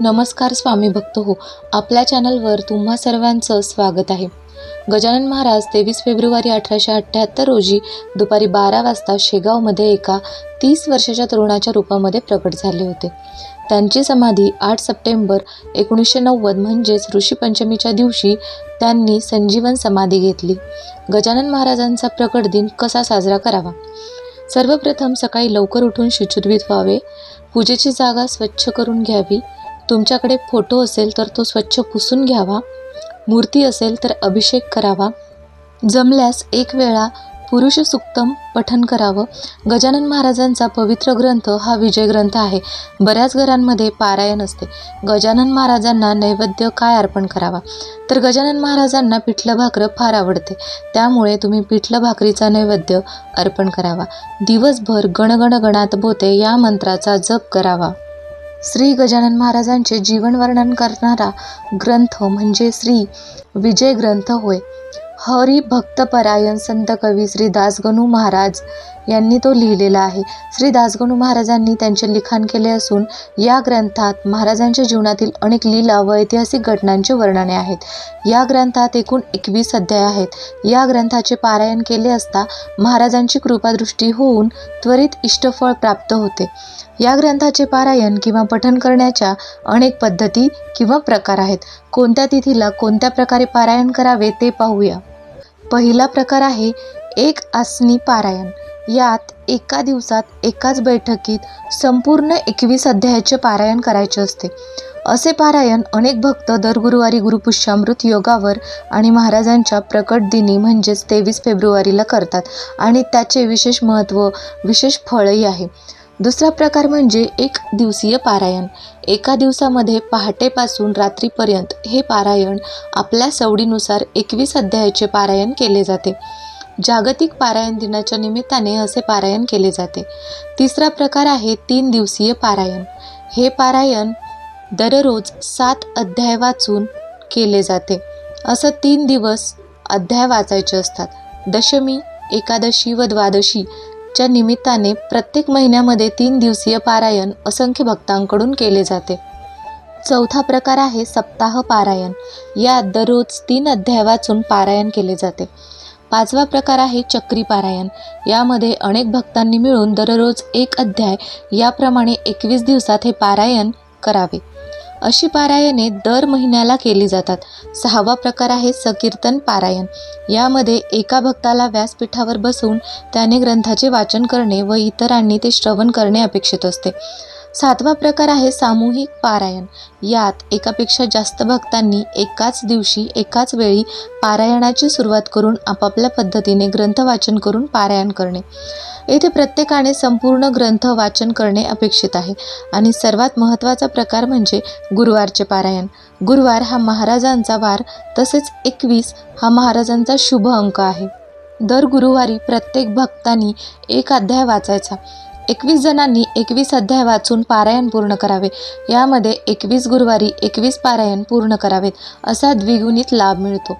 नमस्कार स्वामी भक्त हो आपल्या चॅनलवर तुम्हा सर्वांचं स्वागत आहे. गजानन महाराज तेवीस फेब्रुवारी अठराशे अठ्ठ्याहत्तर रोजी दुपारी बारा वाजता शेगावमध्ये एका तीस वर्षाच्या तरुणाच्या रूपामध्ये प्रकट झाले होते. त्यांची समाधी आठ सप्टेंबर एकोणीसशे नव्वद म्हणजेच ऋषीपंचमीच्या दिवशी त्यांनी संजीवन समाधी घेतली. गजानन महाराजांचा प्रकट दिन कसा साजरा करावा? सर्वप्रथम सकाळी लवकर उठून शुचिर्भूत व्हावे. पूजेची जागा स्वच्छ करून घ्यावी. तुमच्याकडे फोटो असेल तर तो स्वच्छ पुसून घ्यावा. मूर्ती असेल तर अभिषेक करावा. जमल्यास एक वेळा पुरुष सुक्तम पठन करावं. गजानन महाराजांचा पवित्र ग्रंथ हा विजय ग्रंथ आहे. बऱ्याच घरांमध्ये पारायण असते. गजानन महाराजांना नैवेद्य काय अर्पण करावा? तर गजानन महाराजांना पिठलं भाकरं फार आवडते. त्यामुळे तुम्ही पिठलं भाकरीचा नैवेद्य अर्पण करावा. दिवसभर गणगण गणात बोते या मंत्राचा जप करावा. श्री गजानन महाराजांचे जीवन वर्णन करणारा ग्रंथ म्हणजे श्री विजय ग्रंथ होय. हरी भक्तपरायण संत कवी श्री दासगणू महाराज यांनी तो लिहिलेला आहे. श्री दासगणू महाराजांनी त्यांचे लिखाण केले असून या ग्रंथात महाराजांच्या जीवनातील अनेक लीला व ऐतिहासिक घटनांचे वर्णने आहेत. या ग्रंथात एकूण एकवीस अध्याय आहेत. या ग्रंथाचे पारायण केले असता महाराजांची कृपादृष्टी होऊन त्वरित इष्टफळ प्राप्त होते. या ग्रंथाचे पारायण किंवा पठन करण्याच्या अनेक पद्धती किंवा प्रकार आहेत. कोणत्या तिथीला कोणत्या प्रकारे पारायण करावे ते पाहूया. पहिला प्रकार आहे एक आसनी पारायण. यात एका दिवसात एकाच बैठकीत संपूर्ण एकवीस अध्यायाचे पारायण करायचे असते. असे पारायण अनेक भक्त दर गुरुवारी गुरुपुष्यामृत योगावर आणि महाराजांच्या प्रकट दिनी म्हणजेच तेवीस फेब्रुवारीला करतात आणि त्याचे विशेष महत्त्व विशेष फळही आहे. दुसरा प्रकार म्हणजे एक दिवसीय पारायण. एका दिवसामध्ये पहाटेपासून रात्रीपर्यंत हे पारायण आपल्या सवडीनुसार एकवीस अध्यायाचे पारायण केले जाते. जागतिक पारायण दिनाच्या निमित्ताने असे पारायण केले जाते. तिसरा प्रकार आहे तीन दिवसीय पारायण. हे पारायण दररोज सात अध्याय वाचून केले जाते. असं तीन दिवस अध्याय वाचायचे असतात. दशमी एकादशी व द्वादशी च्या निमित्ताने प्रत्येक महिन्यामध्ये तीन दिवसीय पारायण असंख्य भक्तांकडून केले जाते. चौथा प्रकार आहे सप्ताह पारायण. यात दररोज तीन अध्याय वाचून पारायण केले जाते. पाचवा प्रकार आहे चक्री पारायण यामध्ये अनेक भक्तांनी मिळून दररोज एक अध्याय याप्रमाणे एकवीस दिवसात हे पारायण करावे. अशी पारायणे दर महिन्याला केली जातात. सहावा प्रकार आहे सकीर्तन पारायण. यामध्ये एका भक्ताला व्यासपीठावर बसून त्याने ग्रंथाचे वाचन करणे व इतरांनी ते श्रवण करणे अपेक्षित असते. सातवा प्रकार आहे सामूहिक पारायण. यात एकापेक्षा जास्त भक्तांनी एकाच दिवशी एकाच वेळी पारायणाची सुरुवात करून आपापल्या पद्धतीने ग्रंथ वाचन करून पारायण करणे. येथे प्रत्येकाने संपूर्ण ग्रंथ वाचन करणे अपेक्षित आहे. आणि सर्वात महत्त्वाचा प्रकार म्हणजे गुरुवारचे पारायण. गुरुवार हा महाराजांचा वार तसेच एकवीस हा महाराजांचा शुभ अंक आहे. दर गुरुवारी प्रत्येक भक्तांनी एक अध्याय वाचायचा. एकवीस जणांनी एकवीस अध्याय वाचून पारायण पूर्ण करावे. यामध्ये एकवीस गुरुवारी एकवीस पारायण पूर्ण करावेत असा द्विगुणित लाभ मिळतो.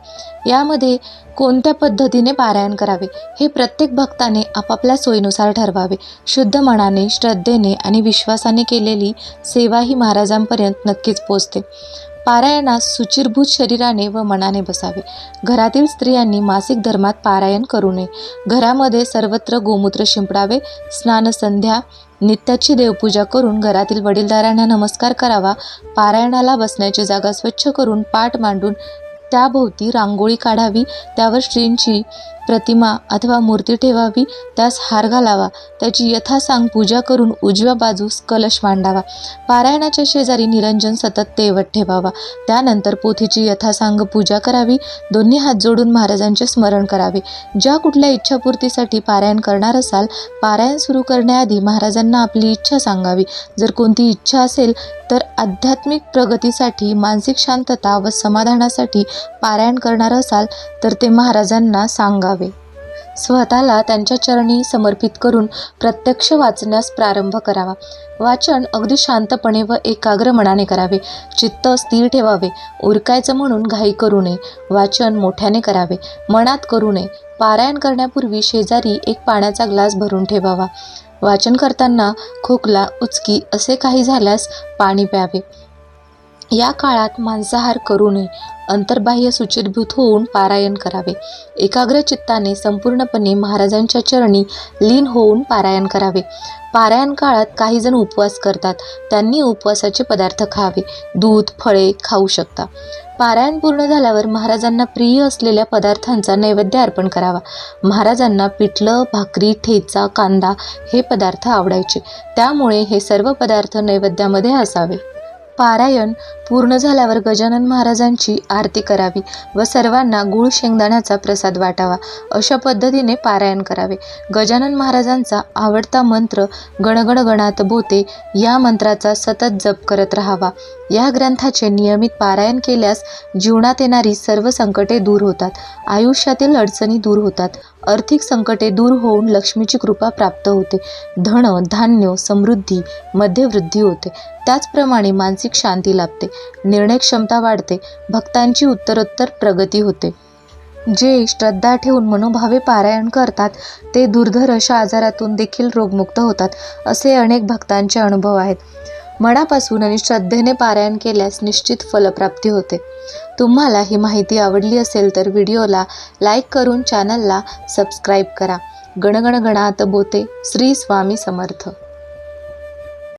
यामध्ये कोणत्या पद्धतीने पारायण करावे? हे प्रत्येक भक्ताने आपापल्या सोयीनुसार ठरवावे. शुद्ध मनाने श्रद्धेने आणि विश्वासाने केलेली सेवा ही महाराजांपर्यंत नक्कीच पोचते. पारायणास सुचिरभूत शरीराने व मनाने बसावे. घरातील स्त्रियांनी मासिक धर्मात पारायण करू नये. घरामध्ये सर्वत्र गोमूत्र शिंपडावे. स्नानसंध्या नित्याची देवपूजा करून घरातील वडीलदारांना नमस्कार करावा. पारायणाला बसण्याची जागा स्वच्छ करून पाठ मांडून त्याभोवती रांगोळी काढावी. त्यावर श्रींची प्रतिमा अथवा मूर्ती ठेवावी त्यास हार घालावा त्याची यथासांग पूजा करून उजव्या बाजूस कलश मांडावा. पारायणाच्या शेजारी निरंजन सतत तेवत ठेवावा. त्यानंतर पोथीची यथासांग पूजा करावी दोन्ही हात जोडून महाराजांचे स्मरण करावे. ज्या कुठल्या इच्छापूर्तीसाठी पारायण करणार असाल पारायण सुरू करण्याआधी महाराजांना आपली इच्छा सांगावी. जर कोणती इच्छा असेल तर आध्यात्मिक प्रगतीसाठी मानसिक शांतता व समाधानासाठी पारायण करणार असाल तर ते महाराजांना सांगावे. स्वतःला त्यांच्या चरणी समर्पित करून प्रत्यक्ष वाचण्यास प्रारंभ करावा. वाचन अगदी शांतपणे व एकाग्र मनाने करावे. चित्त स्थिर ठेवावे. उरकायचं म्हणून घाई करू नये. वाचन मोठ्याने करावे. मनात करू नये. पारायण करण्यापूर्वी शेजारी एक पाण्याचा ग्लास भरून ठेवावा. वाचन करताना खोकला उचकी असे काही झाल्यास पाणी प्यावे. या काळात मांसाहार करू नये अंतर्बाह्य सुचिरभूत होऊन पारायण करावे. एकाग्र चित्ताने संपूर्णपणे महाराजांच्या चरणी लीन होऊन पारायण करावे. पारायण काळात काही जण उपवास करतात. त्यांनी उपवासाचे पदार्थ खावे. दूध फळे खाऊ शकता. पारायण पूर्ण झाल्यावर महाराजांना प्रिय असलेल्या पदार्थांचा नैवेद्य अर्पण करावा. महाराजांना पिठलं भाकरी ठेचा कांदा हे पदार्थ आवडायचे. त्यामुळे हे सर्व पदार्थ नैवेद्यामध्ये असावे. पारायण पूर्ण झाल्यावर गजानन महाराजांची आरती करावी व सर्वांना गुळ शेंगदाण्याचा प्रसाद वाटावा अशा पद्धतीने पारायण करावे. गजानन महाराजांचा आवडता मंत्र गणगण गणात बोते या मंत्राचा सतत जप करत राहावा. या ग्रंथाचे नियमित पारायण केल्यास जीवनात येणारी सर्व संकटे दूर होतात आयुष्यातील अडचणी दूर होतात आर्थिक संकटे दूर होऊन लक्ष्मीची कृपा प्राप्त होते धन धान्य समृद्धी मध्यवृद्धी होते. त्याचप्रमाणे मानसिक शांती लाभते. निर्णय क्षमता वाढते. भक्तांची उत्तरोत्तर प्रगती होते. जे श्रद्धा ठेवून मनोभावे पारायण करतात ते दुर्धर अशा आजारातून देखील रोगमुक्त होतात असे अनेक भक्तांचे अनुभव आहेत. मनापासून आणि श्रद्धेने पारायण केल्यास निश्चित फलप्राप्ती होते. तुम्हाला ही माहिती आवडली असेल तर व्हिडिओला लाईक करून चॅनलला सबस्क्राईब करा. गणगण गणात बोते. श्री स्वामी समर्थ.